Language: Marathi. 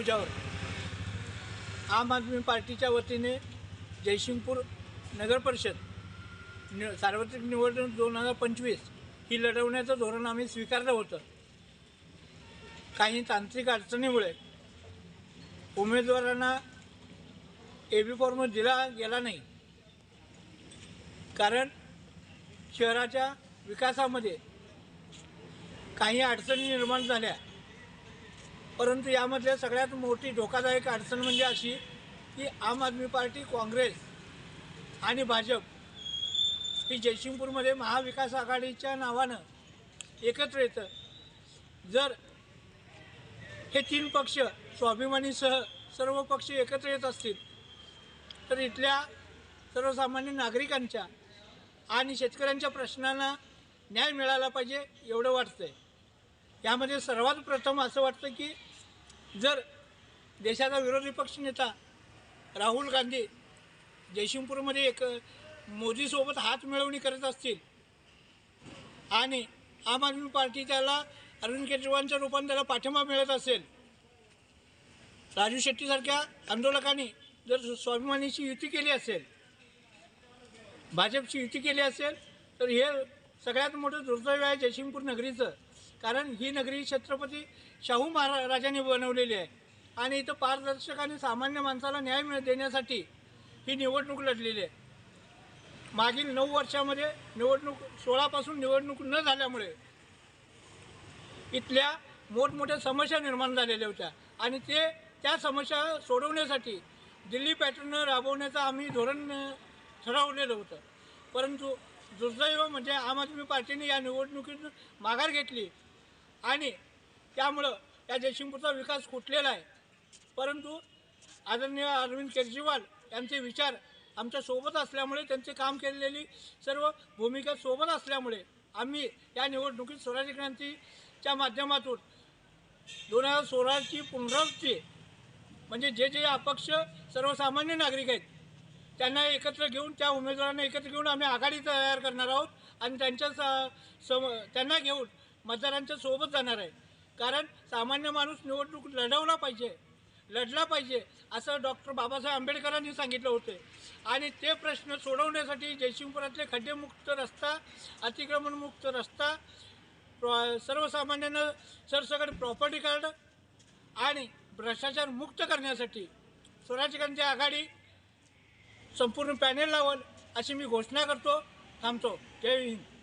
मंचावर आम आदमी पार्टीच्या वतीने जयसिंगपूर नगर परिषद नि सार्वत्रिक निवडणूक दोन हजार पंचवीस ही लढवण्याचं धोरण आम्ही स्वीकारलं होतं. काही तांत्रिक अडचणीमुळे उमेदवारांना ए बी फॉर्म दिला गेला नाही. कारण शहराच्या विकासामध्ये काही अडचणी निर्माण झाल्या. परंतु यामधल्या सगळ्यात मोठी धोकादायक अडचण म्हणजे अशी की आम आदमी पार्टी काँग्रेस आणि भाजप ही जयसिंगपूरमध्ये महाविकास आघाडीच्या नावानं एकत्र येतं. जर हे तीन पक्ष स्वाभिमानीसह सर्व पक्ष एकत्र येत असतील तर इथल्या सर्वसामान्य नागरिकांच्या आणि शेतकऱ्यांच्या प्रश्नांना न्याय मिळाला पाहिजे एवढं वाटतं आहे यामध्ये सर्वात प्रथम असं वाटतं की जर देशाचा विरोधी पक्षनेता राहुल गांधी जयसिंगपूरमध्ये एक मोदीसोबत हात मिळवणी करत असतील आणि आम आदमी पार्टी त्याला अरविंद केजरीवालच्या रूपाने त्याला पाठिंबा मिळत असेल राजू शेट्टीसारख्या आंदोलकांनी जर स्वाभिमानीची युती केली असेल भाजपची युती केली असेल तर हे सगळ्यात मोठं दुर्दैव आहे जयसिंगपूर नगरीचं. कारण ही नगरी छत्रपती शाहू महाराजांनी बनवलेली आहे. आणि इथं पारदर्शक आणि सामान्य माणसाला न्याय मिळ देण्यासाठी ही निवडणूक लढलेली आहे. मागील नऊ वर्षामध्ये निवडणूक सोळापासून निवडणूक न झाल्यामुळे इथल्या मोठमोठ्या समस्या निर्माण झालेल्या होत्या. आणि ते त्या समस्या सोडवण्यासाठी दिल्ली पॅटर्न राबवण्याचं आम्ही धोरण ठरवलेलं होतं. परंतु दुर्दैव म्हणजे आम आदमी पार्टीने या निवडणुकीत माघार घेतली. आणि त्यामुळं या जयसिंगपूरचा विकास खुटलेला आहे? परंतु आदरणीय अरविंद केजरीवाल यांचे विचार आमच्यासोबत असल्यामुळे त्यांचे काम केलेली सर्व भूमिका सोबत असल्यामुळे आम्ही या निवडणुकीत स्वराज्य क्रांतीच्या माध्यमातून दोन हजार सोळाची पुनरावृत्ती म्हणजे जे जे अपक्ष सर्वसामान्य नागरिक आहेत त्यांना एकत्र घेऊन त्या उमेदवारांना एकत्र घेऊन आम्ही आघाडी तयार करणार आहोत आणि त्यांच्या स- सम त्यांना घेऊन मतदारांच्या सोबत जाणार आहे. कारण सामान्य माणूस निवडणूक लढवला पाहिजे लढला पाहिजे असं डॉक्टर बाबासाहेब आंबेडकरांनी सांगितलं होते. आणि ते प्रश्न सोडवण्यासाठी जयसिंगपुरातले खड्डेमुक्त रस्ता अतिक्रमणमुक्त रस्ता सर्वसामान्यांना सरसकट प्रॉपर्टी कार्ड आणि भ्रष्टाचार मुक्त करण्यासाठी स्वराज्य आघाडी संपूर्ण पॅनेल लावल अशी मी घोषणा करतो थांबतो. जय हिंद.